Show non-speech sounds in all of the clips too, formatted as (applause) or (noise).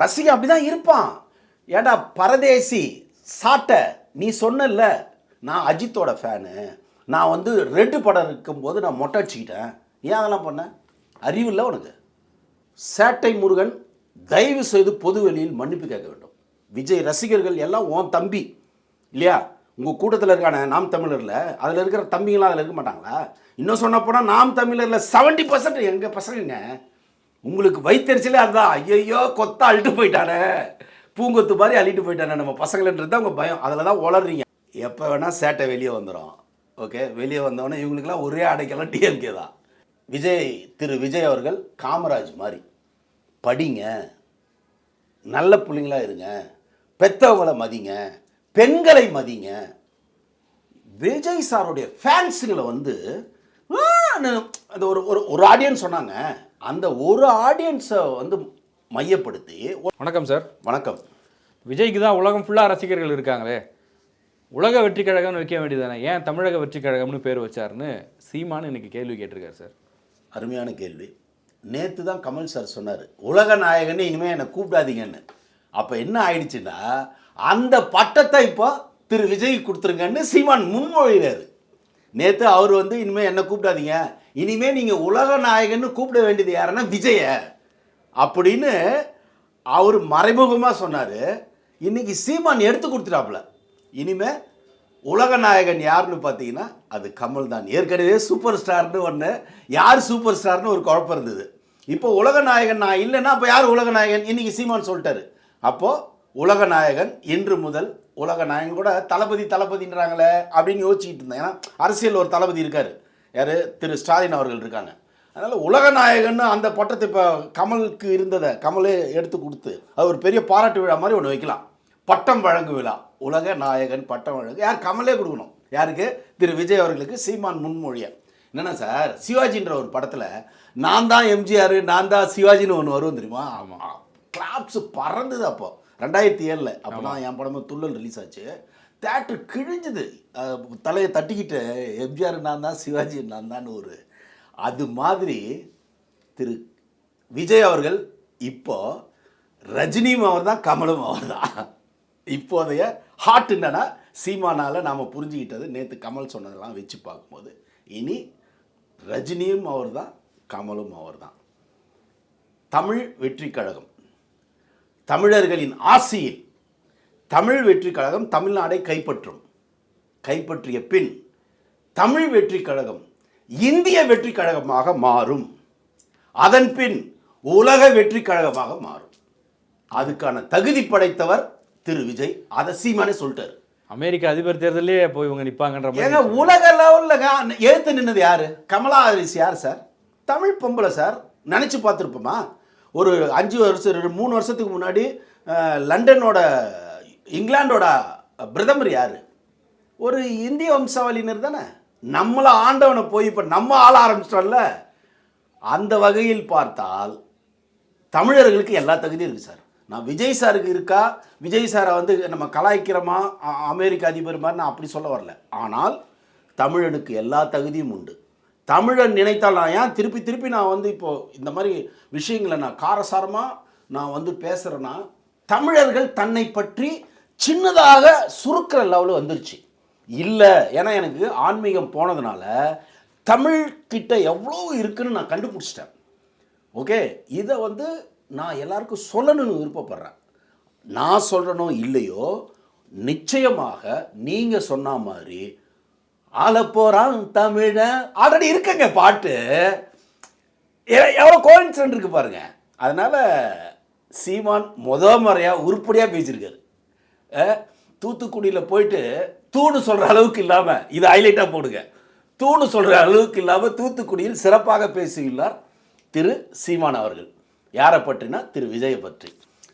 ரசிகன் அப்படிதான் இருப்பான். ஏடா பரதேசி சாட்டை நீ சொன்னல நான் அஜித்தோட ஃபேனு நான் வந்து ரெட்டு படம் இருக்கும்போது நான் மொட்டை அடிச்சுக்கிட்டேன். ஏன் அதெல்லாம் பண்ண? அறிவு இல்லை உனக்கு. சேட்டை முருகன் தயவு செய்து பொது வெளியில் மன்னிப்பு கேட்க வேண்டும். விஜய் ரசிகர்கள் எல்லாம் உன் தம்பி இல்லையா? உங்கள் கூட்டத்தில் இருக்கான நாம் தமிழரில் அதில் இருக்கிற தம்பிங்களாம் அதில் இருக்க மாட்டாங்களா? இன்னும் சொன்ன போனால் நாம் தமிழரில் செவன்ட்டி பர்சன்ட் எங்கள் பசங்கங்க உங்களுக்கு வைத்தறிச்சலே அதுதான். ஐயையோ கொத்தா அள்ளிட்டு போயிட்டானே. பூங்கொத்து மாதிரி அள்ளிட்டு போயிட்டானே நம்ம பசங்களன்றது தான் உங்கள் பயம். அதில் தான் உளறீங்க. எப்போ வேணால் சேட்டை வெளியே வந்துடும் ஓகே? வெளியே வந்தவொடனே இவங்களுக்கெல்லாம் ஒரே அடைக்கலாம் டிஎம்கே தான். விஜய் திரு விஜய் அவர்கள் காமராஜ் மாதிரி. படிங்க. நல்ல பிள்ளைங்களா இருங்க. பெத்தவங்களை மதிங்க. பெண்களை மதிங்க. விஜய் சாருடைய ஃபேன்ஸுங்களை வந்து ஆ, னு- அது ஒரு ஒரு ஒரு ஆடியன்ஸ் சொன்னாங்க. அந்த ஒரு ஆடியன்ஸை வந்து மையப்படுத்தி வணக்கம் சார் வணக்கம். விஜய்க்கு தான் உலகம் ஃபுல்லாக ரசிகர்கள் இருக்காங்களே. உலக வெற்றி கழகம்னு வைக்க வேண்டியதானே ஏன் தமிழக வெற்றி கழகம்னு பேர் வச்சாருன்னு சீமான்னு இன்னைக்கு கேள்வி கேட்டிருக்காரு சார் அருமையான கேள்வி. நேற்று தான் கமல் சார் சொன்னார். உலக நாயகன்னு இனிமேல் என்னை கூப்பிடாதீங்கன்னு. அப்போ என்ன ஆயிடுச்சுன்னா அந்த பட்டத்தை இப்போ திரு விஜய் கொடுத்துருங்கன்னு சீமான் முன்மொழிகிறாரு நேற்று அவர் வந்து இனிமேல் என்ன கூப்பிடாதீங்க. இனிமேல் நீங்கள் உலக நாயகன்னு கூப்பிட வேண்டியது யாருன்னா விஜய. அப்படின்னு அவர் மறைமுகமாக சொன்னார். இன்றைக்கி சீமான் எடுத்து கொடுத்துட்டாப்புல. இனிமே உலக நாயகன் யாருன்னு பார்த்தீங்கன்னா அது கமல் தான். ஏற்கனவே சூப்பர் ஸ்டார்னு ஒன்று யார் சூப்பர் ஸ்டார்னு ஒரு குழப்பம் இருந்தது. இப்போ உலக நாயகன் நான் இல்லைன்னா அப்போ யார் உலக நாயகன்? இன்றைக்கி சீமான் சொல்லிட்டாரு. அப்போது உலக நாயகன் இன்று முதல் உலக நாயகன் கூட தளபதி தளபதின்றாங்களே அப்படின்னு யோசிச்சுக்கிட்டு இருந்தேன். ஏன்னா அரசியல் ஒரு தளபதி இருக்கார். யார்? திரு ஸ்டாலின் அவர்கள் இருக்காங்க. அதனால் உலக நாயகன்னு அந்த பட்டத்தை இப்போ கமலுக்கு இருந்ததை கமலே எடுத்து கொடுத்து அது ஒரு பெரிய பாராட்டு விழா மாதிரி ஒன்று வைக்கலாம். பட்டம் வழங்கு விழா. உலக நாயகன் பட்டம் வழங்கு. யார்? கமலே கொடுக்கணும். யாருக்கு? திரு விஜய் அவர்களுக்கு சீமான் முன்மொழிய. என்னென்னா சார் சிவாஜின்ற ஒரு படத்தில் நான் தான் எம்ஜிஆர் நான் தான் சிவாஜின்னு ஒன்று வருவோம் தெரியுமா? ஆமாம் கிளாப்ஸ் பறந்தது அப்போது ரெண்டாயிரத்தி ஏழில் அப்போ தான் என் படமும் துள்ளல் ரிலீஸ் ஆச்சு. தேட்டர் கிழிஞ்சுது. தலையை தட்டிக்கிட்டு எம்ஜிஆர் நான் தான் சிவாஜி நான் தான் ஒரு. அது மாதிரி திரு விஜய் அவர்கள் இப்போ ரஜினியும் அவர் தான் கமலும் அவர் தான். இப்போதைய ஹாட் என்னன்னா சீமானால் நாம் புரிஞ்சுக்கிட்டது. நேற்று கமல் சொன்னதெல்லாம் வச்சு பார்க்கும்போது. இனி ரஜினியும் அவர் தான் கமலும் அவர் தான். தமிழ் வெற்றி கழகம் தமிழர்களின் ஆசியில் தமிழ் வெற்றி கழகம் தமிழ்நாடை கைப்பற்றும். கைப்பற்றிய பின் தமிழ் வெற்றி கழகம் இந்திய வெற்றி கழகமாக மாறும். அதன் பின் உலக வெற்றி கழகமாக மாறும். அதுக்கான தகுதி படைத்தவர் திரு விஜய். அதை சீமானே சொல்லிட்டாரு. அமெரிக்க அதிபர் தேர்தலே போய் இவங்க நிப்பாங்கன்ற ஏங்க உலக லெவலில் எழுத்து நின்னது யாரு? கமலா ஹாரிஸ் யார் சார்? தமிழ் பொம்பளை சார். நினச்சி பார்த்துருப்போமா? ஒரு அஞ்சு வருஷம் ரெண்டு மூணு வருஷத்துக்கு முன்னாடி லண்டனோட இங்கிலாண்டோட பிரதமர் யார்? ஒரு இந்திய வம்சாவளியினர் தானே. நம்மளை ஆண்டவனை போய் இப்போ நம்ம ஆள ஆரம்பிச்சிட்டோம்ல. அந்த வகையில் பார்த்தால் தமிழர்களுக்கு எல்லா தகுதியும் இருக்குது சார். நான் விஜய் சாருக்கு இருக்கா? விஜய் சாரை வந்து நம்ம கலாய்க்கிறோமா? அ- அமெரிக்க அதிபர் மாதிரி நான் அப்படி சொல்ல வரல. ஆனால் தமிழனுக்கு எல்லா தகுதியும் உண்டு. தமிழன் நினைத்தால் நான் ஏன் திருப்பி திருப்பி நான் வந்து இப்போது இந்த மாதிரி விஷயங்களை நான் காரசாரமாக நான் வந்து பேசுகிறேன்னா தமிழர்கள் தன்னை பற்றி சின்னதாக சுருக்கிற லெவலில் வந்துருச்சு. இல்லை ஏன்னா எனக்கு ஆன்மீகம் போனதுனால தமிழ்கிட்ட எவ்வளோ இருக்குன்னு நான் கண்டுபிடிச்சிட்டேன். ஓகே இதை வந்து நான் எல்லாருக்கும் சொல்லணும்னு விருப்பப்படுறேன். நான் சொல்கிறனோ இல்லையோ நிச்சயமாக நீங்கள் சொன்ன மாதிரி ஆளப்போறான் தமிழன் ஆல்ரெடி இருக்குங்க பாட்டு. எவ்வளோ கோயின்சிடன்ட் இருக்கு பாருங்க. அதனால் சீமான் முத முறையாக உருப்படியாக பேசியிருக்காரு. தூத்துக்குடியில் போயிட்டு தூணு சொல்கிற அளவுக்கு இல்லாமல் இது ஹைலைட்டாக போடுங்க. தூணு சொல்கிற அளவுக்கு இல்லாமல் தூத்துக்குடியில் சிறப்பாக பேசியுள்ளார் திரு சீமான் அவர்கள். யாரை பற்றினா திரு விஜயை பற்றி.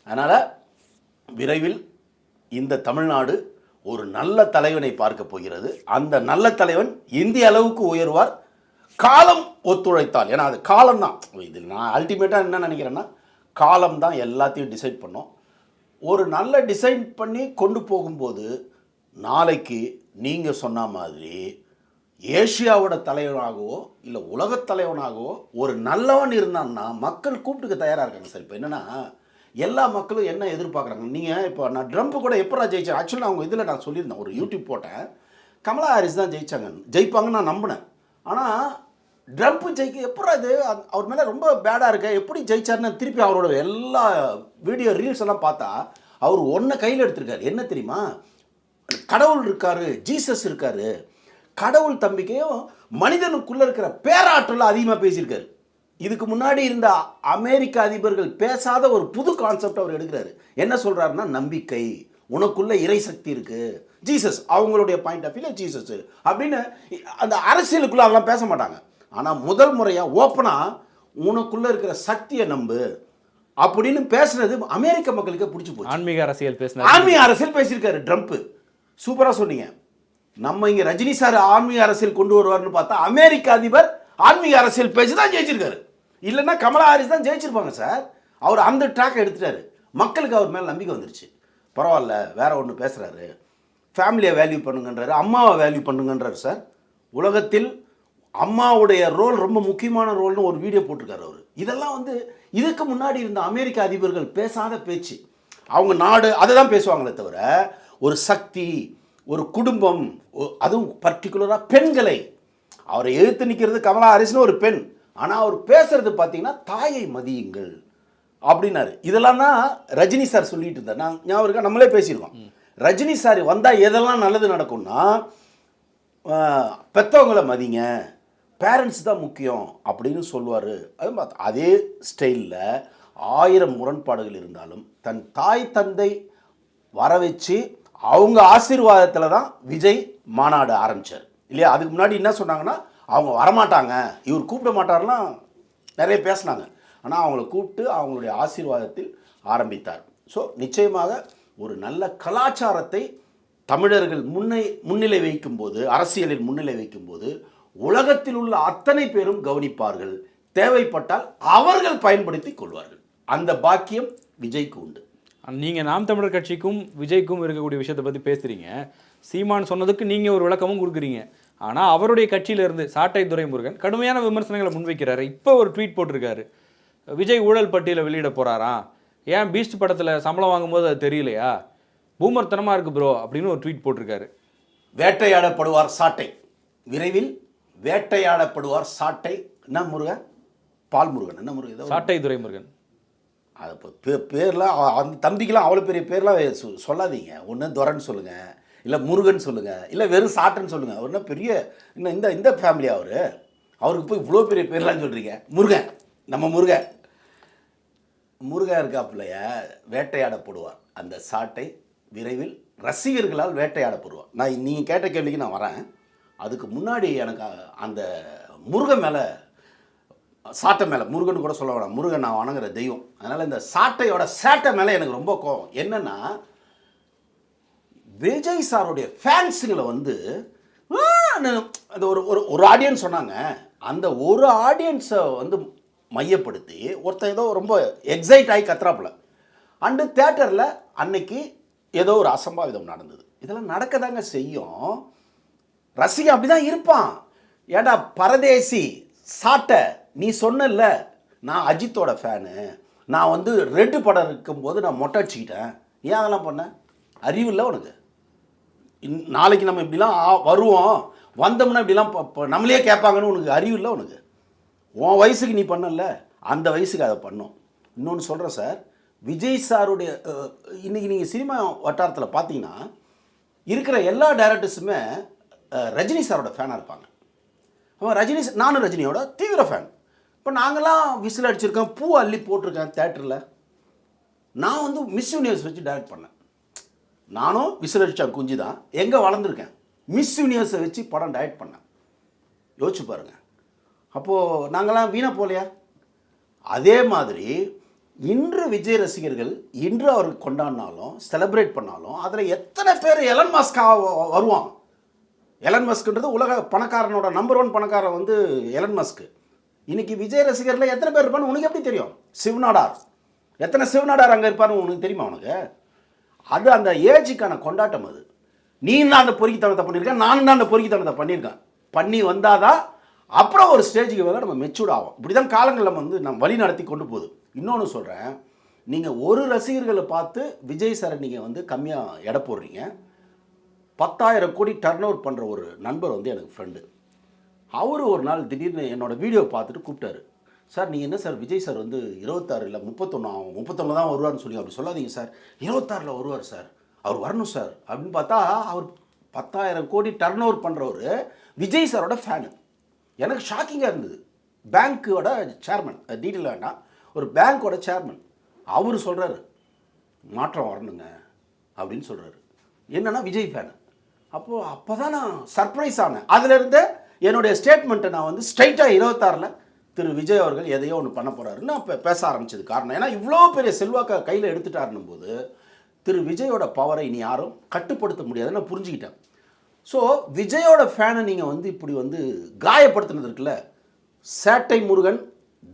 அதனால் விரைவில் இந்த தமிழ்நாடு ஒரு நல்ல தலைவனை பார்க்க போகிறது. அந்த நல்ல தலைவன் இந்திய அளவுக்கு உயர்வார். காலம் ஒத்துழைத்தால். ஏன்னா அது காலம் தான் இது நான் அல்டிமேட்டாக என்ன நினைக்கிறேன்னா காலம் தான் எல்லாத்தையும் டிசைட் பண்ணோம். ஒரு நல்ல டிசைன் பண்ணி கொண்டு போகும்போது நாளைக்கு நீங்கள் சொன்ன மாதிரி ஏஷியாவோட தலைவனாகவோ இல்லை உலகத் தலைவனாகவோ ஒரு நல்லவன் இருந்தான்னா மக்கள் கூப்பிட்டுக்க தயாராக இருக்காங்க சார். இப்போ என்னென்னா எல்லா மக்களும் என்ன எதிர்பார்க்குறாங்க? நீங்கள் இப்போ நான் ட்ரம்ப் கூட எப்படா ஜெயிச்சேன் ஆக்சுவலாக அவங்க இதில் நான் சொல்லியிருந்தேன். ஒரு யூடியூப் போட்டேன். கமலா ஹாரிஸ் தான் ஜெயித்தாங்க ஜெயிப்பாங்கன்னு நான் நம்பினேன். ஆனால் ட்ரம்ப் ஜெயிக்க எப்படா இது? அவர் மேலே ரொம்ப பேடாக இருக்க. எப்படி ஜெயிச்சாருன்னு திருப்பி அவரோட எல்லா வீடியோ ரீல்ஸ் எல்லாம் பார்த்தா அவர் ஒன்றை கையில் எடுத்திருக்காரு. என்ன தெரியுமா? கடவுள் இருக்காரு ஜீசஸ் இருக்காரு. கடவுள் தம்பிக்கையும் மனிதனுக்குள்ளே இருக்கிற பேராற்றல் அதிகமாக பேசியிருக்காரு. இதுக்கு முன்னாடி இருந்த அமெரிக்க அதிபர்கள் பேசாத ஒரு புது கான்செப்ட் அவர் எடுக்கிறாரு. என்ன சொல்றாருன்னா நம்பிக்கை. உனக்குள்ள இறை சக்தி இருக்கு. ஜீசஸ் அவங்களுடைய பாயிண்ட் ஆஃப் வியூல ஜீசஸ் அப்படின்னு அந்த அரசியலுக்குள்ள அதெல்லாம் பேச மாட்டாங்க. ஆனா முதல் முறையா ஓப்பனா உனக்குள்ள இருக்கிற சக்தியை நம்பு. அப்படின்னு பேசுனது அமெரிக்க மக்களுக்கு பிடிச்சி போச்சு. ஆன்மீக அரசியல் பேசினார் ஆன்மீக அரசியல் பேசியிருக்காரு ட்ரம்ப் சூப்பரா சொன்னீங்க. நம்ம இங்க ரஜினி சார் ஆன்மீக அரசியல் கொண்டு வருவார்னு பார்த்தா அமெரிக்க அதிபர் ஆன்மீக அரசியல் பேசி தான் ஜெயிச்சிருக்காரு. இல்லைன்னா கமலா ஹாரிஸ் தான் ஜெயிச்சிருப்பாங்க சார். அவர் அந்த ட்ராக்கை எடுத்துட்டாரு. மக்களுக்கு அவர் மேலே நம்பிக்கை வந்துருச்சு. பரவாயில்ல வேற ஒன்று பேசுகிறாரு ஃபேமிலியை வேல்யூ பண்ணுங்கன்றாரு. அம்மாவை வேல்யூ பண்ணுங்கன்றாரு சார். உலகத்தில் அம்மாவுடைய ரோல் ரொம்ப முக்கியமான ரோல்னு ஒரு வீடியோ போட்டிருக்காரு அவர். இதெல்லாம் வந்து இதுக்கு முன்னாடி இருந்த அமெரிக்க அதிபர்கள் பேசாத பேச்சு. அவங்க நாடு அதை தான் பேசுவாங்களே தவிர ஒரு சக்தி ஒரு குடும்பம் அதுவும் பர்டிகுலராக பெண்களை. அவரை எதிர்த்து நிற்கிறது கமலா ஹாரிஸ்னு ஒரு பெண். ஆனால் அவர் பேசுறது பார்த்தீங்கன்னா தாயை மதியுங்கள் அப்படின்னாரு. இதெல்லாம் தான் ரஜினி சார் சொல்லிட்டு இருந்தார். நான் ஞாபகம் இருக்கா? நம்மளே பேசியிருக்கோம். ரஜினி சார் வந்தால் எதெல்லாம் நல்லது நடக்கும்னா ஆஹ், பெத்தவங்கள மதிங்க. பேரண்ட்ஸ் தான் முக்கியம் அப்படின்னு சொல்லுவார். அது மாதிரி அதே ஸ்டைலில் ஆயிரம் முரண்பாடுகள் இருந்தாலும் தன் தாய் தந்தை வர வச்சு அவங்க ஆசீர்வாதத்தில் தான் விஜய் மாநாடு ஆரம்பிச்சார். இல்லையா? அதுக்கு முன்னாடி என்ன சொன்னாங்கன்னா அவங்க வரமாட்டாங்க. இவர் கூப்பிட மாட்டார்லாம் நிறைய பேசினாங்க. ஆனால் அவங்கள கூப்பிட்டு அவங்களுடைய ஆசீர்வாதத்தில் ஆரம்பித்தார். ஸோ நிச்சயமாக ஒரு நல்ல கலாச்சாரத்தை தமிழர்கள் முன்னை முன்னிலை வைக்கும்போது அரசியலில் முன்னிலை வைக்கும்போது உலகத்தில் உள்ள அத்தனை பேரும் கவனிப்பார்கள். தேவைப்பட்டால் அவர்கள் பயன்படுத்தி கொள்வார்கள். அந்த பாக்கியம் விஜய்க்கு உண்டு. நீங்கள் நாம் தமிழர் கட்சிக்கும் விஜய்க்கும் இருக்கக்கூடிய விஷயத்தை பற்றி பேசுகிறீங்க சீமான் சொன்னதுக்கு நீங்கள் ஒரு விளக்கமும் கொடுக்குறீங்க. ஆனா அவருடைய கட்சியில இருந்து சாட்டை துரைமுருகன் கடுமையான விமர்சனங்களை முன்வைக்கிறாரு. இப்போ ஒரு ட்வீட் போட்டிருக்காரு. விஜய் ஊழல் பட்டியலை வெளியிட போறாராம் ஏன் பீஸ்ட் படத்துல சம்பளம் வாங்கும்போது அது தெரியலையா? பூமர்த்தனமா இருக்கு ப்ரோ அப்படின்னு ஒரு ட்வீட் போட்டிருக்காரு. வேட்டையாடப்படுவார் சாட்டை. விரைவில் வேட்டையாடப்படுவார் சாட்டை. என்ன முருகன்? பால் முருகன்? என்ன முருகன் சாட்டை துரைமுருகன். அது இப்போ பேர்லாம் அந்த தம்பிக்கெலாம் அவ்வளோ பெரிய பேர்லாம் சொல்லாதீங்க. ஒன்று துரன் சொல்லுங்கள் இல்லை முருகன் சொல்லுங்கள் இல்லை வெறும் சாட்டுன்னு சொல்லுங்கள் அவர் என்ன பெரிய இன்னும் இந்த இந்த ஃபேமிலியா அவர்? அவருக்கு போய் இவ்வளோ பெரிய பேர்லாம் சொல்கிறீங்க முருகன் நம்ம முருகன். முருகன் இருக்காப்புலைய வேட்டையாடப்படுவார். அந்த சாட்டை விரைவில் ரசிகர்களால் வேட்டையாடப்படுவார். நான் நீங்கள் கேட்ட கேள்விக்கு நான் வரேன். அதுக்கு முன்னாடி எனக்கு அந்த முருகன் மேலே சாட்டை மேலே முருகன் கூட சொல்ல வேணாம். முருகன் நான் வணங்குற தெய்வம். அதனால் இந்த சாட்டையோட சேட்டை மேலே எனக்கு ரொம்ப கோவம் என்னென்னா விஜய் சாருடைய ஃபேன்ஸுங்களை வந்து அந்த ஒரு ஒரு ஒரு ஆடியன்ஸ் சொன்னாங்க. அந்த ஒரு ஆடியன்ஸை வந்து மையப்படுத்தி ஒருத்தன் ஏதோ ரொம்ப எக்ஸைட் ஆகி கத்துறாப்புல. அண்டு தேட்டரில் அன்னைக்கு ஏதோ ஒரு அசம்பாவிதம் நடந்தது. இதெல்லாம் நடக்க தாங்க செய்யும். ரசிகன் அப்படிதான் இருப்பான். ஏடா பரதேசி சாட்டை நீ சொன்னல நான் அஜித்தோட ஃபேனு நான் வந்து ரெட்டு படம் இருக்கும்போது நான் மொட்டை அடிச்சுக்கிட்டேன். ஏன் அதெல்லாம் பண்ண? அறிவு இல்லை உனக்கு. நாளைக்கு நம்ம இப்படிலாம் ஆ- வருவோம் வந்தோம்னா இப்படிலாம் ப- நம்மளே கேட்பாங்கன்னு உனக்கு அறிவு இல்லை உனக்கு? உன் வயசுக்கு நீ பண்ணல அந்த வயசுக்கு அதை பண்ணும். இன்னொன்று சொல்கிறேன் சார் விஜய் சாருடைய இன்றைக்கி நீங்கள் சினிமா வட்டாரத்தில் பார்த்தீங்கன்னா இருக்கிற எல்லா டேரக்டர்ஸுமே ரஜினி சாரோட ஃபேனாக இருப்பாங்க. அவன் ரஜினி சார் நானும் ரஜினியோட தீவிர ஃபேன் இப்போ நாங்களாம் விசில் அடிச்சிருக்கோம் பூ அள்ளி போட்டிருக்கேன் தேட்டரில் நான் வந்து மிஸ் யூனிவர்ஸ் வச்சு டைரக்ட் பண்ணேன். நானும் விசில் குஞ்சு தான் எங்கே வளர்ந்துருக்கேன். மிஸ் யூனிவர்ஸை வச்சு படம் டயட் பண்ணேன். யோசிச்சு பாருங்க. அப்போது நாங்களாம் வீணாக போகலையா? அதே மாதிரி இன்று விஜய் ரசிகர்கள் இன்று அவர் கொண்டாடினாலும் செலிப்ரேட் பண்ணாலும் அதில் எத்தனை பேர் எலன் மாஸ்கா வருவான் எலன் மஸ்க்ன்றது உலக பணக்காரனோட நம்பர் ஒன் பணக்காரன் வந்து எலன் மஸ்க் இன்னைக்கு விஜய் ரசிகரில் எத்தனை பேர் இருப்பான்னு உனக்கு எப்படி தெரியும்? சிவநாடார். எத்தனை சிவநாடார் அங்கே இருப்பாருன்னு உனக்கு தெரியுமா உனக்கு? அது அந்த ஏஜுக்கான கொண்டாட்டம் அது. நீ தான் அந்த பொறுக்கித்தனத்தை பண்ணியிருக்க நான் தான் அந்த பொறுக்கித்தனத்தை பண்ணியிருக்கேன். பண்ணி வந்தாதான் அப்புறம் ஒரு ஸ்டேஜுக்கு மேலே நம்ம மெச்சூர்ட் ஆகும் இப்படி தான் காலங்கள் நம்ம வந்து நம்ம வழி நடத்தி கொண்டு போகுது. இன்னொன்று சொல்கிறேன் நீங்கள் ஒரு ரசிகர்களை பார்த்து விஜய் சாரை நீங்கள் வந்து கம்மியாக எடை போடுறீங்க. பத்தாயிரம் கோடி டர்ன் ஓவர் பண்ணுற ஒரு நண்பர் வந்து எனக்கு ஃப்ரெண்டு அவர் ஒரு நாள் திடீர்னு என்னோட வீடியோ பார்த்துட்டு கூப்பிட்டாரு. சார் நீங்கள் என்ன சார் விஜய் சார் வந்து இருபத்தாறு இல்லை முப்பத்தொன்று ஆகும் முப்பத்தொன்று தான் வருவார்னு சொல்லி அப்படி சொல்லாதீங்க சார். இருபத்தாறில் வருவார் சார். அவர் வரணும் சார். அப்படின்னு பார்த்தா அவர் பத்தாயிரம் கோடி டர்ன் ஓவர் பண்ணுறவர் விஜய் சாரோட ஃபேனு எனக்கு ஷாக்கிங்காக இருந்தது. பேங்க்கோட சேர்மன் டீட்டெயில் வேண்டாம். ஒரு பேங்க்கோட சேர்மன் அவர் சொல்கிறாரு மாற்றம் வரணுங்க அப்படின்னு சொல்கிறாரு என்னன்னா விஜய் ஃபேனு அப்போது அப்போ தான் நான் சர்ப்ரைஸ் ஆனேன். அதுலேருந்து என்னுடைய ஸ்டேட்மெண்ட்டை நான் வந்து ஸ்ட்ரைட்டாக இருபத்தாறில் திரு விஜய் அவர்கள் எதையோ ஒன்று பண்ண போகிறாருன்னு அப்போ பேச ஆரம்பிச்சது காரணம். ஏன்னா இவ்வளோ பெரிய செல்வாக்கை கையில் எடுத்துட்டாருன்னும் போது திரு விஜயோட பவரை இனி யாரும் கட்டுப்படுத்த முடியாதுன்னு நான் புரிஞ்சுக்கிட்டேன். ஸோ விஜயோட ஃபேனை நீங்கள் வந்து இப்படி வந்து காயப்படுத்தினது இருக்குல்ல? சேட்டை முருகன்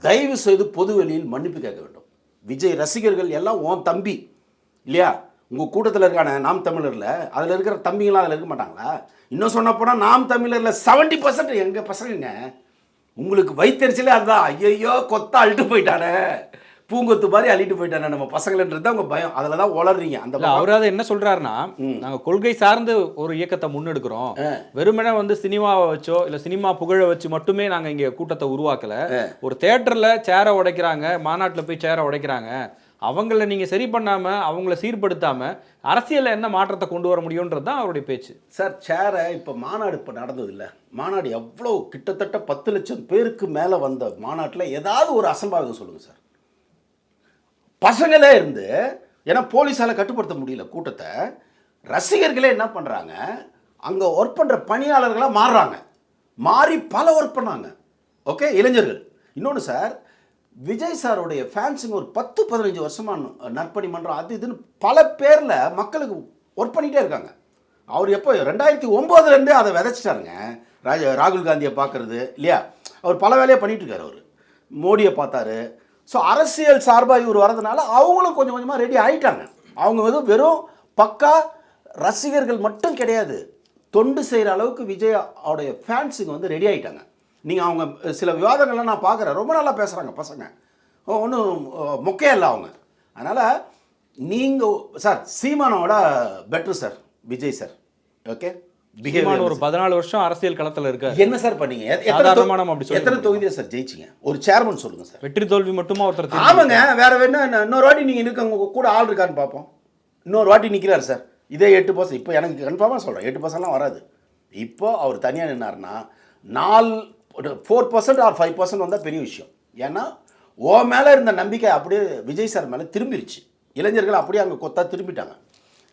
தயவு செய்து பொது வெளியில் மன்னிப்பு கேட்க வேண்டும். விஜய் ரசிகர்கள் எல்லாம் உன் தம்பி இல்லையா? உங்கள் கூட்டத்தில் இருக்கான நாம் தமிழரில் அதில் இருக்கிற தம்பிங்களாம் அதில் இருக்க மாட்டாங்களா? இன்னும் சொன்ன போனால் நாம் தமிழரில் செவன்ட்டி பர்சன்ட் எங்கள் பசங்கங்க? உங்களுக்கு வைத்தறிச்சலே அதுதான். ஐயையோ கொத்தா அள்ளிட்டு போயிட்டானே. பூங்கொத்து மாதிரி அள்ளிட்டு போயிட்டானே நம்ம பசங்களன்றது உங்கள் பயம். அதில் தான் உளறீங்க. அந்த இல்ல அவரு அதை என்ன சொல்றாருன்னா நாங்க கொள்கை சார்ந்து ஒரு இயக்கத்தை முன்னெடுக்கிறோம். வெறுமனே வந்து சினிமாவை வச்சோ இல்ல சினிமா புகழ வச்சு மட்டுமே நாங்க இங்க கூட்டத்தை உருவாக்கல. ஒரு தேட்டர்ல சேரை உடைக்கிறாங்க மாநாட்டுல போய் சேரை உடைக்கிறாங்க. அவங்கள நீங்க சரி பண்ணாம அவங்கள சீர்படுத்தாம அரசியல்ல என்ன மாற்றத்தை கொண்டு வர முடியும்ன்றது தான் அவருடைய பேச்சு. சார் சேரை இப்போ மாநாடு இப்போ நடந்தது இல்லை? மாநாடு எவ்வளோ கிட்டத்தட்ட பத்து லட்சம் பேருக்கு மேலே வந்த மாநாட்டில் ஏதாவது ஒரு அசம்பாவிதம் சொல்லுங்கள் சார். பசங்களே இருந்து ஏன்னா போலீஸால் கட்டுப்படுத்த முடியல கூட்டத்தை ரசிகர்களே என்ன பண்ணுறாங்க அங்கே ஒர்க் பண்ணுற பணியாளர்களாக மாறுறாங்க. மாறி பல ஒர்க் பண்ணாங்க. ஓகே இளைஞர்கள். இன்னொன்று சார் விஜய் சாருடைய ஃபேன்ஸுங்க ஒரு பத்து பதினஞ்சு வருஷமாக நற்பணி மன்றம் அது இதுன்னு பல பேரில் மக்களுக்கு ஒர்க் பண்ணிகிட்டே இருக்காங்க. அவர் எப்போ ரெண்டாயிரத்தி ஒம்போதுலேருந்தே அதை விதைச்சிட்டாருங்க. ராஜ ராகுல் காந்தியை பார்க்குறது இல்லையா? அவர் பல வேலையை பண்ணிகிட்ருக்கார் அவர். மோடியை பார்த்தாரு. ஸோ அரசியல் சார்பாக இவர் வரதுனால அவங்களும் கொஞ்சம் கொஞ்சமாக ரெடி ஆகிட்டாங்க அவங்க வந்து வெறும் பக்கா ரசிகர்கள் மட்டும் கிடையாது. தொண்டு செய்கிற அளவுக்கு விஜய் அவருடைய ஃபேன்ஸுங்க வந்து ரெடி ஆகிட்டாங்க நீங்கள் அவங்க சில விவாதங்கள்லாம் நான் பார்க்குறேன். ரொம்ப நல்லா பேசுகிறாங்க பசங்க. ஒன்றும் மொக்கையே இல்லை அவங்க. அதனால் நீங்கள் சார் சீமானோட பெட்ரு சார் விஜய் சார் ஓகே ஒரு பதினாலு வருஷம் அரசியல் களத்துல இருக்காரு. என்ன சார் பண்ணீங்க? எத்- எத்தனை சாதாரணமா தொ- நம்ம அப்படி சொல்லிக்க எத்தனை தொகுதியை சார் ஜெயிச்சிங்க? ஒரு சேர்மன் சொல்லுங்க சார். வெற்றி தோல்வி மட்டுமா ஒருத்தர் ஆமாங்க வேற வேணா இன்னொரு வாட்டி நீங்கள் இருக்க உங்க கூட ஆள் இருக்கான்னு பார்ப்போம். இன்னொரு வாட்டி நிற்கிறார் சார். இதே எட்டு பர்சன்ட் இப்போ எனக்கு கன்ஃபார்மாக சொல்கிறேன் எட்டு பர்சன்ட்லாம் வராது. இப்போ அவர் தனியாக நின்னாருன்னா நாலு four percent or five percent வந்தால் பெரிய விஷயம். ஏன்னா ஓ மேலே இருந்த நம்பிக்கை அப்படியே விஜய் சார் மேலே திரும்பிருச்சு. இளைஞர்கள் அப்படியே அங்கே கொத்தா திரும்பிட்டாங்க.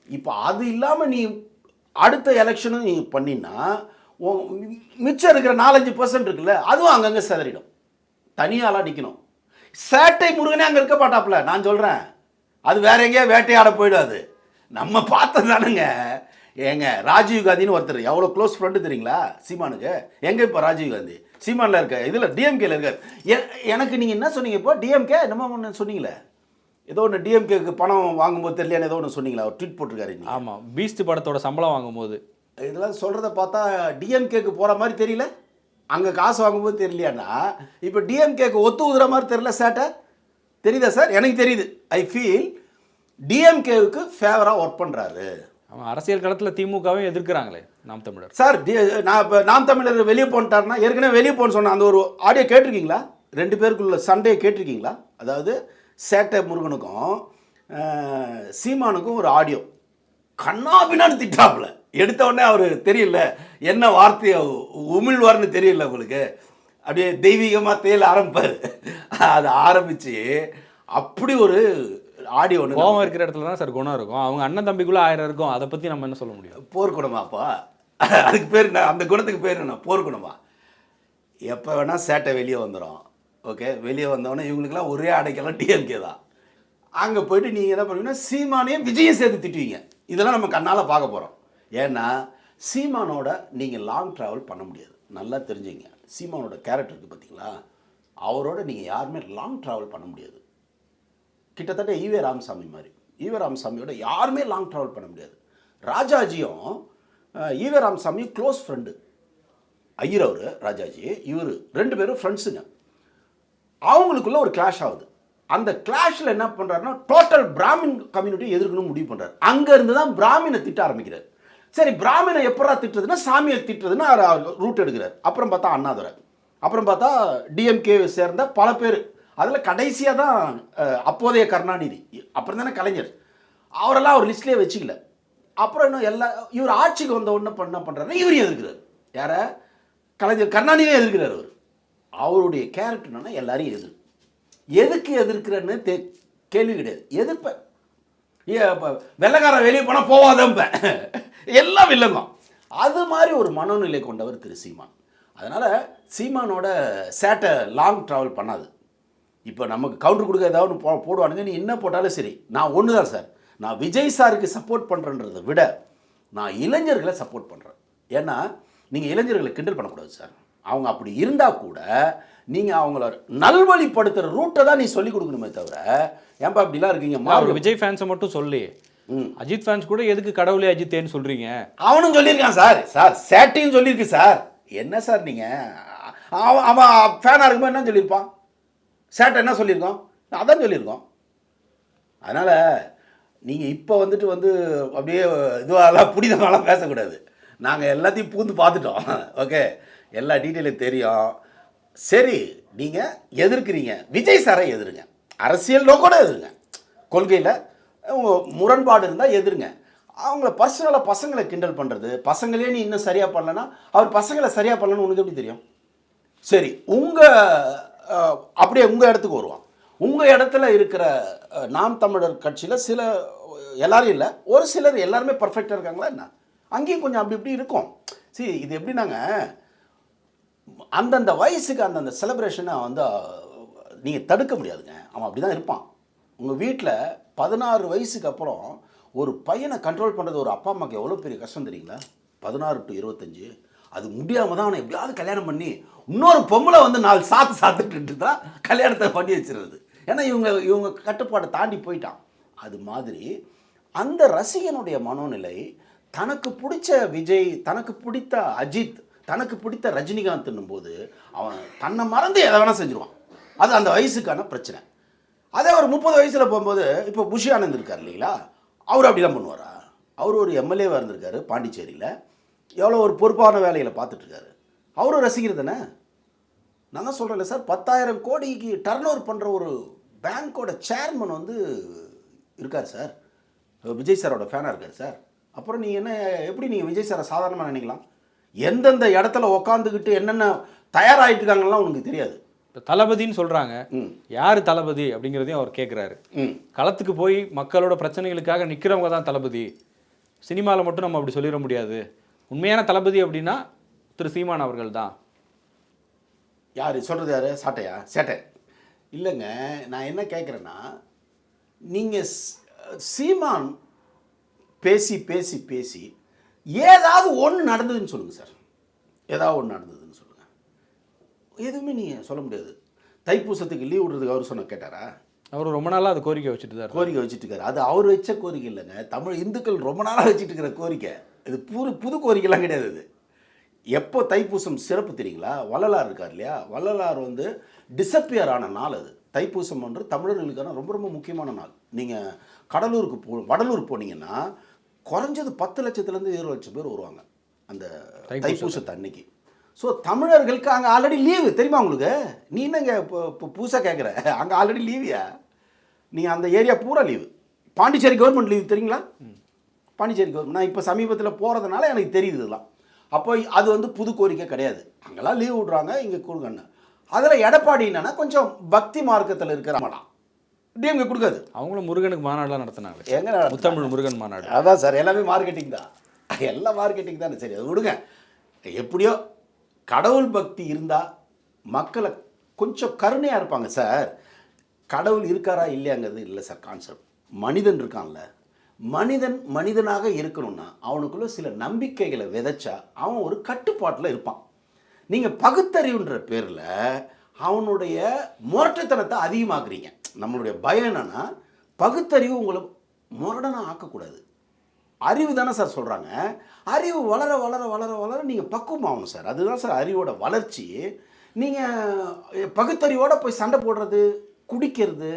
இப்போ அது இல்லாமல் நீ அடுத்த எலெக்ஷனும் நீங்கள் பண்ணினா மிச்சம் இருக்கிற நாலஞ்சு பர்சன்ட் இருக்குல்ல அதுவும் அங்கங்கே சிதறிடும். தனியாளாக நிற்கணும் சேட்டை முருகனே அங்கே இருக்க மாட்டாப்புல நான் சொல்கிறேன் அது வேற எங்கேயா வேட்டையாட போயிடாது. நம்ம பார்த்தது தானுங்க. ஏங்க ராஜீவ் காந்தின்னு ஒருத்தர் எவ்வளோ க்ளோஸ் ஃப்ரெண்டு தெரியுங்களா? சீமானுக்கு. எங்கே இப்போ ராஜீவ் காந்தி? சீமானில் இருக்க இதில் டிஎம்கேல இருக்கார். எ- எனக்கு நீங்கள் என்ன சொன்னீங்க இப்போ? டிஎம்கே என்னமோ ஒன்று சொன்னீங்களே. ஏதோ ஒன்று டிஎம்கேக்கு பணம் வாங்கும்போது தெரியலையான்னு ஏதோ ஒன்று சொன்னீங்களா? ஒரு ட்வீட் போட்டிருக்காரு இன்னைக்கு. ஆமா பீஸ்ட் படத்தோட சம்பளம் வாங்கும் போது இதெல்லாம் சொல்கிறத பார்த்தா டிஎம்கேக்கு போகிற மாதிரி தெரியல. அங்கே காசு வாங்கும்போது தெரியலையானா இப்போ டிஎம்கேக்கு ஒத்து ஊதுற மாதிரி தெரியல சேட்டை. தெரியுதா சார்? எனக்கு தெரியுது. ஐ ஃபீல் டிஎம்கேவுக்கு ஃபேவராக ஒர்க் பண்ணுறாரு அவன் அரசியல் களத்துல திமுகவையும் எதிர்க்கிறாங்களே நாம் தமிழர். சார் நான் இப்போ நாம் தமிழர் வெளியே போன்ட்டாருன்னா ஏற்கனவே வெளியே போன்னு சொன்ன அந்த ஒரு ஆடியோ கேட்டிருக்கீங்களா? ரெண்டு பேருக்குள்ள சண்டையை கேட்டிருக்கீங்களா? அதாவது சேட்டை முருகனுக்கும் சீமானுக்கும் ஒரு ஆடியோ கண்ணாபின்னான்னு திட்டாப்புல. எடுத்த உடனே அவர் தெரியல என்ன வார்த்தையை உமிழ்வார்னு தெரியல உங்களுக்கு. அப்படியே தெய்வீகமாக தேயில ஆரம்பிப்பார். அதை ஆரம்பித்து அப்படி ஒரு ஆடியோ ஒன்று கோவம் இருக்கிற இடத்துல தான் சார் குணம் இருக்கும். அவங்க அண்ணன் தம்பிக்குள்ள ஆயிரம் இருக்கும். அதை பத்தி நம்ம என்ன சொல்ல முடியும்? போர்க்குணமாப்பா அதுக்கு பேர் என்ன? அந்த குணத்துக்கு பேர் என்ன? போர்க்குணமா எப்போ வேணால் சேட்டை வெளியே வந்துடும் ஓகே வெளியே வந்தவொடனே இவங்களுக்குலாம் ஒரே அடைக்கலாம் டிஎம்கே தான். அங்கே போயிட்டு நீங்கள் என்ன பண்ணுவீங்கன்னா சீமானையும் விஜயம் சேர்த்து திட்டுவீங்க. இதெல்லாம் நம்ம கண்ணால் பார்க்க போகிறோம் ஏன்னா சீமானோட நீங்கள் லாங் ட்ராவல் பண்ண முடியாது. நல்லா தெரிஞ்சுங்க. சீமானோட கேரக்டர் இருக்குது பார்த்தீங்களா அவரோட நீங்கள் யாருமே லாங் ட்ராவல் பண்ண முடியாது. கிட்டத்தட்ட ஈவே ராமசாமி மாதிரி. ஈவே ராமசாமியோட யாருமே லாங் ட்ராவல் பண்ண முடியாது. ராஜாஜியும் ஈவே ராமசாமியும் க்ளோஸ் ஃப்ரெண்டு ஐயர் அவர் ராஜாஜி இவர் ரெண்டு பேரும் ஃப்ரெண்ட்ஸுங்க அவங்களுக்குள்ள ஒரு கிளாஷ் ஆகுது. அந்த கிளாஷில் என்ன பண்ணுறாருன்னா டோட்டல் பிராமின் கம்யூனிட்டி எதிர்க்கணும் முடிவு பண்ணுறாரு அங்கே இருந்து தான் பிராமினை திட்ட ஆரம்பிக்கிறார். சரி பிராமினை எப்படா திட்டுறதுன்னா சாமியை திட்டுறதுன்னா ரூட் எடுக்கிறார். அப்புறம் பார்த்தா அண்ணாதுரை. அப்புறம் பார்த்தா டிஎம்கே சேர்ந்த பல பேர். அதில் கடைசியாக தான் அப்போதைய கருணாநிதி. அப்புறம் தானே கலைஞர். அவரெல்லாம் அவர் லிஸ்ட்லேயே வச்சுக்கல. அப்புறம் இன்னும் எல்லா இவர் ஆட்சிக்கு வந்த உடனே பண்ண பண்ணுறாரு இவர் எதிர்க்கிறார். யாரை? கலைஞர் கருணாநிதியே எதிர்க்கிறார் அவர். அவருடைய கேரக்டர் என்னென்னா எல்லாரையும் எதிர். எதுக்கு எதிர்க்கிறேன்னு தே கேள்வி கிடையாது. எதிர்ப்பேன் ஏ, வெளியே போனால் போவாதம்ப. எல்லாம் வில்லங்கம். அது மாதிரி ஒரு மனோநிலை கொண்டவர் திரு சீமான். அதனால் சீமானோட சேட்டை லாங் ட்ராவல் பண்ணாது. இப்போ நமக்கு கவுண்டர் கொடுக்க ஏதாவது போ போடுவானுங்க. நீ என்ன போட்டாலும் சரி. நான் ஒன்று தான் சார் நான் விஜய் சாருக்கு சப்போர்ட் பண்ணுறன்றதை விட நான் இளைஞர்களை சப்போர்ட் பண்ணுறேன் ஏன்னா நீங்கள் இளைஞர்களை கிண்டல் பண்ணக்கூடாது சார் அவங்க அப்படி இருந்தால் கூட நீங்கள் அவங்கள நல்வழிப்படுத்துகிற ரூட்டை தான் நீ சொல்லிக் கொடுக்கணுமே தவிர ஏன்பா இப்படிலாம் இருக்கீங்க? அவர் விஜய் ஃபேன்ஸை மட்டும் சொல்லி அஜித் ஃபேன்ஸ் கூட எதுக்கு கடவுளே அஜித்தேன்னு சொல்றீங்க? அவனும் சொல்லியிருக்கான் சார். சார் சேட்டையும் சொல்லியிருக்கு சார். என்ன சார் நீங்கள் அவன் அவன் ஃபேனாக இருக்கும்போது என்ன சொல்லியிருப்பான்? சேட்டை என்ன சொல்லியிருக்கோம்? அதான் சொல்லியிருக்கோம். அதனால் நீங்கள் இப்போ வந்துட்டு வந்து அப்படியே இதுவாகலாம் புடிதமாலாம் பேசக்கூடாது. நாங்கள் எல்லாத்தையும் பூந்து பார்த்துட்டோம். (laughs) ஓகே? எல்லா டீட்டெயிலும் தெரியும். சரி நீங்கள் எதிர்க்கிறீங்க. விஜய் சாரை எதிருங்க. அரசியல் நோக்கோட எதிருங்க. கொள்கையில் உங்கள் முரண்பாடு இருந்தால் எதிருங்க. அவங்கள பர்சனலாக பசங்களை கிண்டல் பண்ணுறது பசங்களே நீ இன்னும் சரியாக பண்ணலன்னா அவர் பசங்களை சரியாக பண்ணலன்னு உனக்கு எப்படி தெரியும்? சரி உங்கள் அப்படியே உங்கள் இடத்துக்கு வருவான். உங்கள் இடத்துல இருக்கிற நாம் தமிழர் கட்சியில் சில எல்லாரும் இல்லை ஒரு சிலர் எல்லாருமே பர்ஃபெக்டாக இருக்காங்களா என்ன? அங்கேயும் கொஞ்சம் அப்படி இப்படி இருக்கும். சரி இது எப்படின்னாங்க அந்தந்த வயசுக்கு அந்தந்த செலப்ரேஷனை வந்து நீங்கள் தடுக்க முடியாதுங்க. அவன் அப்படி தான் இருப்பான். உங்கள் வீட்டில் பதினாறு வயசுக்கு அப்புறம் ஒரு பையனை கண்ட்ரோல் பண்ணுறது ஒரு அப்பா அம்மாக்கு எவ்வளோ பெரிய கஷ்டம் தெரியுங்களா? பதினாறு டு இருபத்தஞ்சு. அது முடியாமல் தான் அவனை எப்படியாவது கல்யாணம் பண்ணி இன்னொரு பொம்பளை வந்து நாலு சாத்து சாத்துட்டு தான் கல்யாணத்தை பண்ணி வச்சிருது. ஏன்னா இவங்க இவங்க கட்டுப்பாட்டை தாண்டி போயிட்டான். அது மாதிரி அந்த ரசிகனுடைய மனோநிலை தனக்கு பிடிச்ச விஜய் தனக்கு பிடித்த அஜித் தனக்கு பிடித்த ரஜினிகாந்த்னும் போது அவன் தன்னை மறந்து எதை வேணால் செஞ்சுருவான். அது அந்த வயசுக்கான பிரச்சனை. அதே ஒரு முப்பது வயசில் போகும்போது இப்போ புஷி ஆனந்த் இருக்கார் இல்லைங்களா? அவர் அப்படிலாம் பண்ணுவாரா? அவர் ஒரு எம்எல்ஏவாக இருந்திருக்காரு பாண்டிச்சேரியில். எவ்வளோ ஒரு பொறுப்பான வேலையில் பார்த்துட்ருக்காரு. அவரும் ரசிகர் தானே? நான் தான் சொல்கிறேன்ல சார் பத்தாயிரம் கோடிக்கு டர்ன் ஓவர் பண்ணுற ஒரு பேங்க்கோட சேர்மன் வந்து இருக்கார் சார். விஜய் சாரோட ஃபேனாக இருக்கார் சார். அப்புறம் நீங்கள் என்ன எப்படி நீங்கள் விஜய் சாரை சாதாரணமாக நினைக்கலாம்? எந்தெந்த இடத்துல உக்காந்துக்கிட்டு என்னென்ன தயாராகிட்டு இருக்காங்கலாம் உனக்கு தெரியாது. இப்ப தளபதின்னு சொல்றாங்க. ம். யார் தளபதி அப்படிங்கிறதையும் அவர் கேட்குறாரு களத்துக்கு போய் மக்களோட பிரச்சனைகளுக்காக நிற்கிறவங்க தான் தளபதி. சினிமாவில் மட்டும் நம்ம அப்படி சொல்லிட முடியாது. உண்மையான தளபதி அப்படின்னா திரு சீமான் அவர்கள் தான். யார்? சொல்கிறது யார்? சாட்டையா? சேட்டை. இல்லைங்க நான் என்ன கேட்குறேன்னா நீங்கள் சீமான் பேசி பேசி பேசி ஏதாவது ஒன்று நடந்ததுன்னு சொல்லுங்கள் சார். ஏதாவது ஒன்று நடந்ததுன்னு சொல்லுங்கள் எதுவுமே நீங்கள் சொல்ல முடியாது. தைப்பூசத்துக்கு லீவ் விடுறதுக்கு அவர் சொன்ன கேட்டாரா? அவர் ரொம்ப நாளாக அது கோரிக்கை வச்சுட்டு தான். கோரிக்கை வச்சுட்டு இருக்காரு. அது அவர் வச்ச கோரிக்கை இல்லைங்க. தமிழ் இந்துக்கள் ரொம்ப நாளாக வச்சுட்டு இருக்கிற கோரிக்கை. இது புது புது கோரிக்கைலாம் கிடையாது இது எப்போ தைப்பூசம் சிறப்பு தெரியுங்களா? வள்ளலார் இருக்கார் இல்லையா? வள்ளலார் வந்து டிசப்பியர் ஆன நாள் அது. தைப்பூசம் என்று தமிழர்களுக்கான ரொம்ப ரொம்ப முக்கியமான நாள். நீங்கள் கடலூருக்கு போ வடலூர் போனீங்கன்னா குறைஞ்சது பத்து லட்சத்துலேருந்து இருபது லட்சம் பேர் வருவாங்க அந்த தைப்பூசத்தை. அன்னைக்கு ஸோ தமிழர்களுக்கு அங்கே ஆல்ரெடி லீவு தெரியுமா உங்களுக்கு? நீ என்னங்க இப்போ இப்போ புதுசாக கேட்குற அங்கே ஆல்ரெடி லீவியா நீங்கள் அந்த ஏரியா பூரா லீவு பாண்டிச்சேரி கவர்மெண்ட் லீவு தெரியுங்களா? பாண்டிச்சேரி கவர்மெண்ட் நான் இப்போ சமீபத்தில் போகிறதுனால எனக்கு தெரியுது இதெல்லாம். அப்போ அது வந்து புது கோரிக்கை கிடையாது. அங்கெல்லாம் லீவ் விட்றாங்க இங்கே கொடுங்கன்னு. அதில் எடப்பாடி என்னன்னா கொஞ்சம் பக்தி மார்க்கத்தில் இருக்கிறாங்களாம் டிஎம்கே கொடுக்காது. அவங்களும் முருகனுக்கு மாநாடுலாம் நடத்தினாங்க. எங்க? முத்தமிழ் முருகன் மாநாடு. அதான் சார் எல்லாமே மார்க்கெட்டிங் தான். எல்லாம் மார்க்கெட்டிங் தானே? சரி அது விடுங்க. எப்படியோ கடவுள் பக்தி இருந்தால் மக்களை கொஞ்சம் கருணையாக இருப்பாங்க சார். கடவுள் இருக்காரா இல்லையாங்கிறது இல்லை சார் கான்செப்ட் மனிதன் இருக்கான்ல. மனிதன் மனிதனாக இருக்கணும்னா அவனுக்குள்ள சில நம்பிக்கைகளை விதைச்சா அவன் ஒரு கட்டுப்பாட்டில் இருப்பான். நீங்கள் பகுத்தறிவுன்ற பேரில் அவனுடைய முரட்டுத்தனத்தை அதிகமாக்குறீங்க. நம்மளுடைய பயம் என்னன்னா பகுத்தறிவு உங்களை முரடனாக ஆக்கக்கூடாது. அறிவு தானே சார் சொல்கிறாங்க அறிவு வளர வளர வளர வளர நீங்கள் பக்குவமாகணும் சார். அதுதான் சார் அறிவோட வளர்ச்சி. நீங்கள் பகுத்தறிவோடு போய் சண்டை போடுறது குடிக்கிறது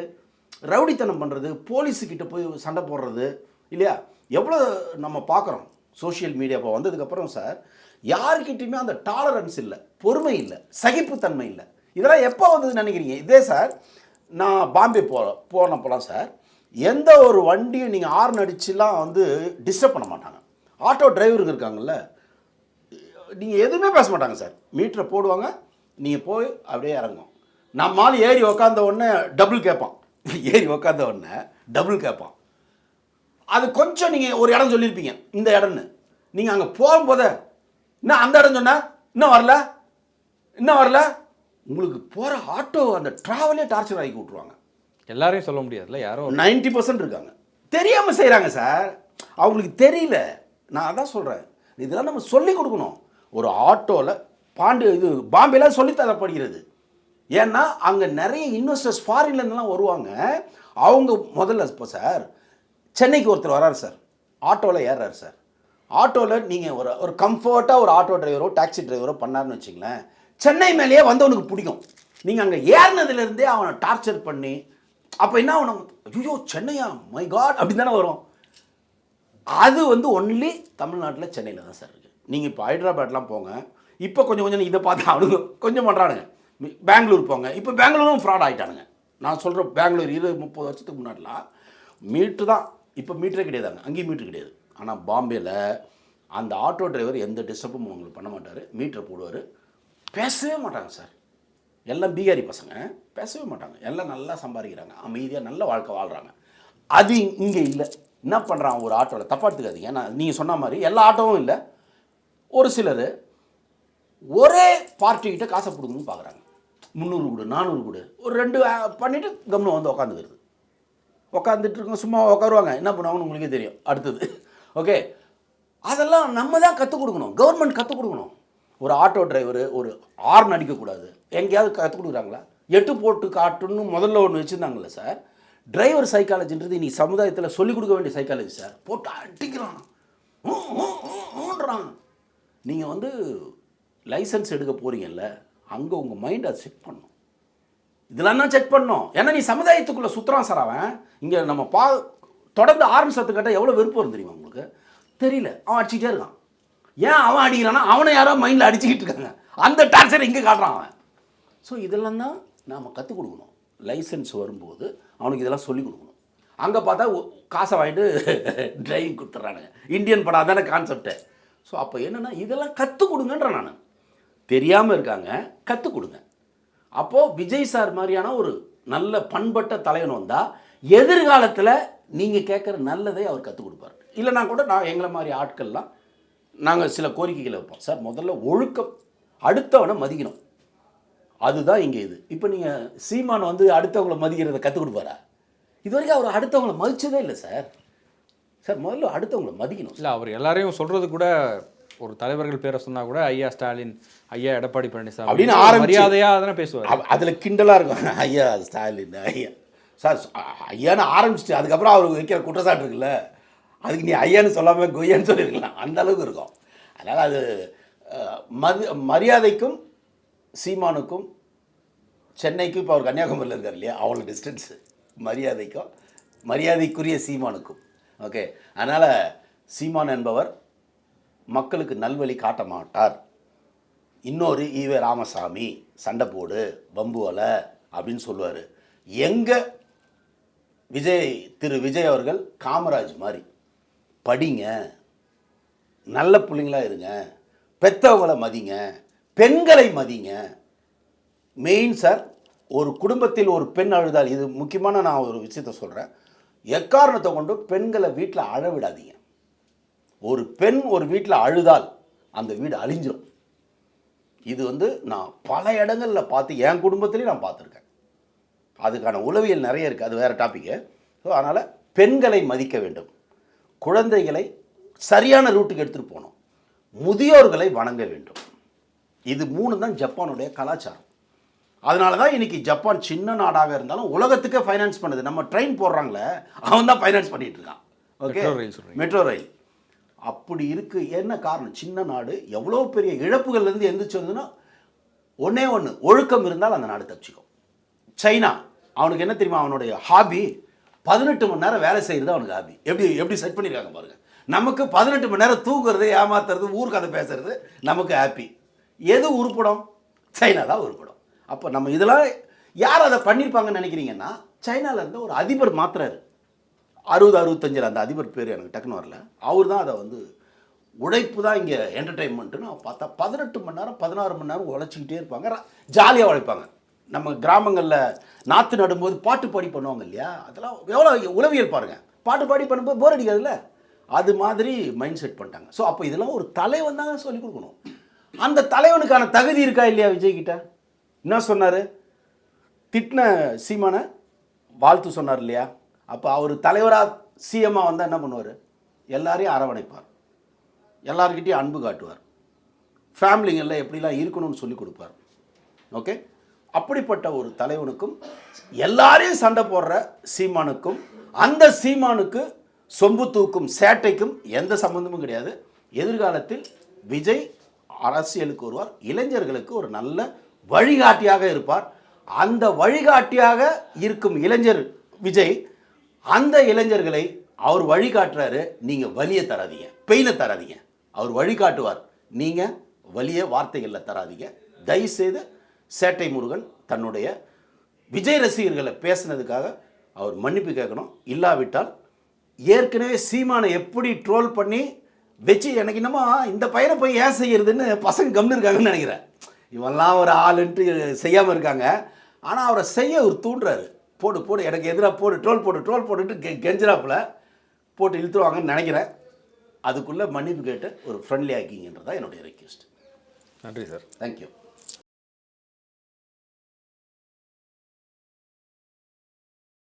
ரவுடித்தனம் பண்ணுறது போலீஸுக்கிட்ட போய் சண்டை போடுறது இல்லையா? எவ்வளோ நம்ம பார்க்குறோம். சோஷியல் மீடியா இப்போ வந்ததுக்கப்புறம் சார் யாருக்கிட்டையுமே அந்த டாலரன்ஸ் இல்லை பொறுமை இல்லை சகிப்புத்தன்மை இல்லை. இதெல்லாம் எப்போ வந்ததுன்னு நினைக்கிறீங்க? இதே சார் நான் பாம்பே போ போனப்போலாம் சார் எந்த ஒரு வண்டியும் நீங்கள் ஆர்ன் அடிச்சுலாம் வந்து டிஸ்டர்ப் பண்ண மாட்டாங்க. ஆட்டோ டிரைவருங்க இருக்காங்கல்ல நீங்கள் எதுவுமே பேச மாட்டாங்க சார். மீட்டரை போடுவாங்க நீங்கள் போய் அப்படியே இறங்கும் நம்மால் ஏறி உக்காந்த உடனே டபுள் கேட்பான். (laughs) ஏறி உக்காந்த உடனே டபுள் கேட்பான். அது கொஞ்சம் நீங்கள் ஒரு இடம் சொல்லியிருப்பீங்க இந்த இடம்னு. நீங்கள் அங்கே போகும்போதே என்ன அந்த இடம் சொன்ன? இன்னும் வரல? இன்னும் வரல? உங்களுக்கு போகிற ஆட்டோ அந்த ட்ராவலே டார்ச்சர் ஆகி விட்ருவாங்க எல்லாரையும் சொல்ல முடியாதுல்ல? யாரோ நைன்டி பர்சன்ட் இருக்காங்க. தெரியாமல் செய்கிறாங்க சார். அவங்களுக்கு தெரியல. நான் அதான் சொல்கிறேன் இதெல்லாம் நம்ம சொல்லி கொடுக்கணும். ஒரு ஆட்டோவில் பாண்டி இது பாம்பேல சொல்லித் தரப்படுகிறது ஏன்னா அங்கே நிறைய இன்வெஸ்டர்ஸ் ஃபாரின்லேருந்துலாம் வருவாங்க. அவங்க முதல்ல இப்போ சார் சென்னைக்கு ஒருத்தர் வராரு சார். ஆட்டோவில் ஏறுறாரு சார். ஆட்டோவில் நீங்கள் ஒரு ஒரு கம்ஃபர்ட்டாக ஒரு ஆட்டோ டிரைவரோ டாக்ஸி டிரைவரோ பண்ணாருன்னு வச்சுங்களேன். சென்னை மேலேயே வந்தவனுக்கு பிடிக்கும். நீங்கள் அங்கே ஏறினதுலேருந்தே அவனை டார்ச்சர் பண்ணி அப்போ என்ன ஆகணும்? ஐயோ சென்னையா? மை காட் அப்படின்னு தானே வரும். அது வந்து ஒன்லி தமிழ்நாட்டில் சென்னையில் தான் சார் இருக்குது நீங்கள் இப்போ ஹைதராபாத்லாம் போங்க. இப்போ கொஞ்சம் கொஞ்சம் இதை பார்த்து அவனுங்க கொஞ்சம் பண்ணுறானுங்க பெங்களூர் போங்க. இப்போ பெங்களூரும் ஃப்ராட் ஆகிட்டானுங்க நான் சொல்கிற பெங்களூர் இருபது முப்பது வருஷத்துக்கு முன்னாடிலாம் மீட்ரு தான். இப்போ மீட்டரே கிடையாதாங்க. அங்கேயும் மீட்ரு கிடையாது. ஆனால் பாம்பேயில் அந்த ஆட்டோ டிரைவர் எந்த டிஸ்டர்பும் உங்களுக்கு பண்ண மாட்டார். மீட்டரை போடுவார். பேசவே மாட்டாங்க சார். எல்லாம் பீகாரி பசங்க. பேசவே மாட்டாங்க. எல்லாம் நல்லா சம்பாதிக்கிறாங்க. அமைதியாக நல்ல வாழ்க்கை வாழ்கிறாங்க அது இங்கே இல்லை. என்ன பண்ணுறான் ஒரு ஆட்டோவில் தப்பா எடுத்துக்காதீங்க. நான் நீங்கள் சொன்ன மாதிரி எல்லா ஆட்டோவும் இல்லை. ஒரு சிலர் ஒரே பார்ட்டிக்கிட்ட காசை கொடுக்கணும்னு பார்க்குறாங்க முந்நூறு கொடு நானூறு கொடு. ஒரு ரெண்டு பண்ணிவிட்டு கம்னு வந்து உக்காந்துக்கிறது உக்காந்துட்டு இருக்கோம் சும்மா உட்காருவாங்க என்ன பண்ணுவாங்கன்னு உங்களுக்கே தெரியும். அடுத்தது. ஓகே? அதெல்லாம் நம்ம தான் கற்றுக் கொடுக்கணும். கவர்மெண்ட் கற்றுக் கொடுக்கணும். ஒரு ஆட்டோ டிரைவர் ஒரு ஆர்ன் அடிக்கக்கூடாது. எங்கேயாவது கற்றுக் கொடுக்குறாங்களா? எட்டு போட்டு காட்டுன்னு முதல்ல ஒன்று வச்சுருந்தாங்கல்ல சார் டிரைவர் சைக்காலஜின்றது நீ சமுதாயத்தில் சொல்லிக் கொடுக்க வேண்டிய சைக்காலஜி சார் போட்டு அடிக்கிறான். ஊன்றான் நீங்கள் வந்து லைசன்ஸ் எடுக்க போகிறீங்கல்ல அங்கே உங்கள் மைண்டை செக் பண்ணும். இதெல்லாம் தான் செக் பண்ணோம். ஏன்னா நீ சமுதாயத்துக்குள்ளே சுற்றுறான் சார் அவன். இங்கே நம்ம பா தொடர்ந்து ஆரம்பி கேட்டால் எவ்வளோ விருப்பம் வரும் தெரியுமா உங்களுக்கு? தெரியல. அவன் அடிச்சுக்கிட்டே இருக்கான். ஏன் அவன் அடிக்கிறான்னா அவனை யாரோ மைண்டில் அடிச்சுக்கிட்டு இருக்காங்க. அந்த டார்ச்சர் இங்கே காட்டுறான் அவன். ஸோ இதெல்லாம் தான் நாம் கற்றுக் கொடுக்கணும். லைசன்ஸ் வரும்போது அவனுக்கு இதெல்லாம் சொல்லிக் கொடுக்கணும். அங்கே பார்த்தா காசை வாங்கிட்டு (laughs) டிரைவிங் கொடுத்துட்றானுங்க. இந்தியன் படம் தானே கான்செப்ட்டு ஸோ அப்போ என்னென்னா இதெல்லாம் கற்றுக் கொடுங்கன்றேன் நான். தெரியாமல் இருக்காங்க கற்றுக் கொடுங்க. அப்போது விஜய் சார் மாதிரியான ஒரு நல்ல பண்பட்ட தலைவன் வந்தால் எதிர்காலத்தில் நீங்கள் கேட்குற நல்லதை அவர் கற்றுக் கொடுப்பார். இல்லைனா கூட நான் எங்களை மாதிரி ஆட்கள்லாம் நாங்கள் சில கோரிக்கைகளை வைப்போம். சார் முதல்ல ஒழுக்கம் அடுத்தவனை மதிக்கணும். அதுதான் இங்கே இது. இப்போ நீங்கள் சீமான் வந்து அடுத்தவங்களை மதிக்கிறதை கற்றுக் கொடுப்பாரா? இது வரைக்கும் அவர் அடுத்தவங்களை மதிச்சதே இல்லை சார். சார் முதல்ல அடுத்தவங்களை மதிக்கணும். இல்ல அவர் எல்லாரையும் சொல்றது கூட ஒரு தலைவர்கள் பேரை சொன்னா கூட ஐயா ஸ்டாலின் ஐயா எடப்பாடி பழனிசாமி அப்படின்னு ஒரு ஆரம்பிச்சு- மரியாதையா தானே பேசுவார். அதில் கிண்டலாக இருக்கும். (laughs) ஐயா ஸ்டாலின் ஐயா. சார் ஐயான்னு ஆரம்பிச்சிட்டு அதுக்கப்புறம் அவர் வைக்கிற குற்றச்சாட்டு இருக்குல்ல. அதுக்கு நீ ஐயான்னு சொல்லாமல் கொய்யான்னு சொல்லியிருக்கலாம். அந்த அளவுக்கு இருக்கும். அதனால் அது மது மரியாதைக்கும் சீமானுக்கும் சென்னைக்கும் இப்போ அவர் கன்னியாகுமரியில் இருக்கார் இல்லையா? அவ்வளோ டிஸ்டன்ஸு மரியாதைக்கும் மரியாதைக்குரிய சீமானுக்கும். ஓகே அதனால் சீமான் என்பவர் மக்களுக்கு நல்வழி காட்ட மாட்டார். இன்னொரு ஈவே ராமசாமி சண்டை போடு பம்பு வலை அப்படின்னு சொல்லுவார். எங்கே விஜய் திரு விஜய் அவர்கள் காமராஜ் மாதிரி. படிங்க. நல்ல பிள்ளைங்களா இருங்க. பெத்தவங்களை மதிங்க. பெண்களை மதிங்க. மெயின் சார் ஒரு குடும்பத்தில் ஒரு பெண் அழுதால் இது முக்கியமான நான் ஒரு விஷயத்த சொல்கிறேன் எக்காரணத்தை கொண்டு பெண்களை வீட்டில் அழ விடாதீங்க ஒரு பெண் ஒரு வீட்டில் அழுதால் அந்த வீடு அழிஞ்சிடும் இது வந்து நான் பல இடங்களில் பார்த்து என் குடும்பத்திலையும் நான் பார்த்துருக்கேன். அதுக்கான உளவியல் நிறைய இருக்குது அது வேறு டாப்பிக்கு ஸோ அதனால் பெண்களை மதிக்க வேண்டும். குழந்தைகளை சரியான ரூட்டுக்கு எடுத்துகிட்டு போகணும். முதியோர்களை வணங்க வேண்டும். இது மூணு தான் ஜப்பானுடைய கலாச்சாரம். அதனால தான் இன்னைக்கு ஜப்பான் சின்ன நாடாக இருந்தாலும் உலகத்துக்கே ஃபைனான்ஸ் பண்ணுது. நம்ம ட்ரெயின் போடுறாங்களே அவன் தான் ஃபைனான்ஸ் பண்ணிட்டு இருக்கான். ஓகே. மெட்ரோ ரயில் அப்படி இருக்கு. என்ன காரணம்? சின்ன நாடு எவ்வளோ பெரிய இழப்புகள்லேருந்து எந்திரிச்சு வந்ததுன்னா ஒன்றே ஒன்று ஒழுக்கம் இருந்தால் அந்த நாடு தப்பிச்சுக்கும். சைனா அவனுக்கு என்ன தெரியுமா? அவனுடைய ஹாபி பதினெட்டு மணி நேரம் வேலை செய்கிறது அவனுக்கு ஹாபி எப்படி எப்படி செட் பண்ணியிருக்காங்க பாருங்கள் நமக்கு பதினெட்டு மணி நேரம் தூங்குறது ஏமாத்துறது ஊருக்கு அதை பேசுறது நமக்கு ஹாப்பி எது உருப்படம் சைனா தான் உருப்படம் அப்போ நம்ம இதெல்லாம் யார் அதை பண்ணியிருப்பாங்கன்னு நினைக்கிறீங்கன்னா சைனாவில் இருந்த ஒரு அதிபர் மாத்துறாரு அறுபது அறுபத்தஞ்சில் அந்த அதிபர் பேர் எனக்கு டக்குன்னு வரல. அவர் தான் அதை வந்து உழைப்பு தான் இங்கே என்டர்டைன்மெண்ட்டுன்னு பார்த்தா. பதினெட்டு மணி நேரம் பதினாறு மணி நேரம் உழைச்சிக்கிட்டே இருப்பாங்க. ஜாலியாக உழைப்பாங்க. நம்ம கிராமங்களில் நாற்று நடும்போது பாட்டு பாடி பண்ணுவாங்க இல்லையா? அதெல்லாம் எவ்வளோ உளவியல் பாருங்கள் பாட்டு பாடி பண்ணும்போது போர் அடிக்காதுல்ல? அது மாதிரி மைண்ட் செட் பண்ணிட்டாங்க. ஸோ அப்போ இதெல்லாம் ஒரு தலைவன் தாங்க சொல்லிக் கொடுக்கணும். அந்த தலைவனுக்கான தகுதி இருக்கா இல்லையா விஜய் கிட்ட? என்ன சொன்னார்? திட்டின சீமானை வாழ்த்து சொன்னார் இல்லையா? அப்போ அவர் தலைவராக சிஎம்மாக வந்தால் என்ன பண்ணுவார்? எல்லாரையும் அரவணைப்பார். எல்லார்கிட்டையும் அன்பு காட்டுவார். ஃபேமிலிங்களில் எப்படிலாம் இருக்கணும்னு சொல்லி கொடுப்பார். ஓகே அப்படிப்பட்ட ஒரு தலைவனுக்கும் எல்லாரையும் சண்டை போடுற சீமானுக்கும் அந்த சீமானுக்கு சொம்பு தூக்கும் சேட்டைக்கும் எந்த சம்மந்தமும் கிடையாது. எதிர்காலத்தில் விஜய் அரசியலுக்கு வருவார் இளைஞர்களுக்கு ஒரு நல்ல வழிகாட்டியாக இருப்பார். அந்த வழிகாட்டியாக இருக்கும் இளைஞர் விஜய் அந்த இளைஞர்களை அவர் வழிகாட்டுறாரு நீங்கள் வலியை தராதீங்க பெயினை தராதீங்க. அவர் வழிகாட்டுவார் நீங்கள் வலிய வார்த்தைகளில் தராதீங்க. தயவுசெய்து சேட்டை முருகன் தன்னுடைய விஜய் ரசிகர்களை பேசுனதுக்காக அவர் மன்னிப்பு கேட்கணும். இல்லாவிட்டால் ஏற்கனவே சீமானை எப்படி ட்ரோல் பண்ணி வச்சு எனக்கு என்னமோ இந்த பையனை போய் ஏன் செய்யறதுன்னு பசங்க கம்னு இருக்காங்கன்னு நினைக்கிறேன். இவன்லாம் ஒரு ஆளுன்ட்டு செய்யாமல் இருக்காங்க. ஆனால் அவரை செய்ய அவர் தூண்டுறாரு. போடு போடு எனக்கு எதிராக போடு ட்ரோல் போடு ட்ரோல் போட்டுட்டு கெ கெஞ்சிராப்புல போட்டு இழுத்துருவாங்கன்னு நினைக்கிறேன். அதுக்குள்ளே மன்னிப்பு கேட்டு ஒரு ஃப்ரெண்ட்லி ஆக்கிங்கன்றது தான் என்னுடைய ரெக்வெஸ்ட் நன்றி சார் தேங்க்யூ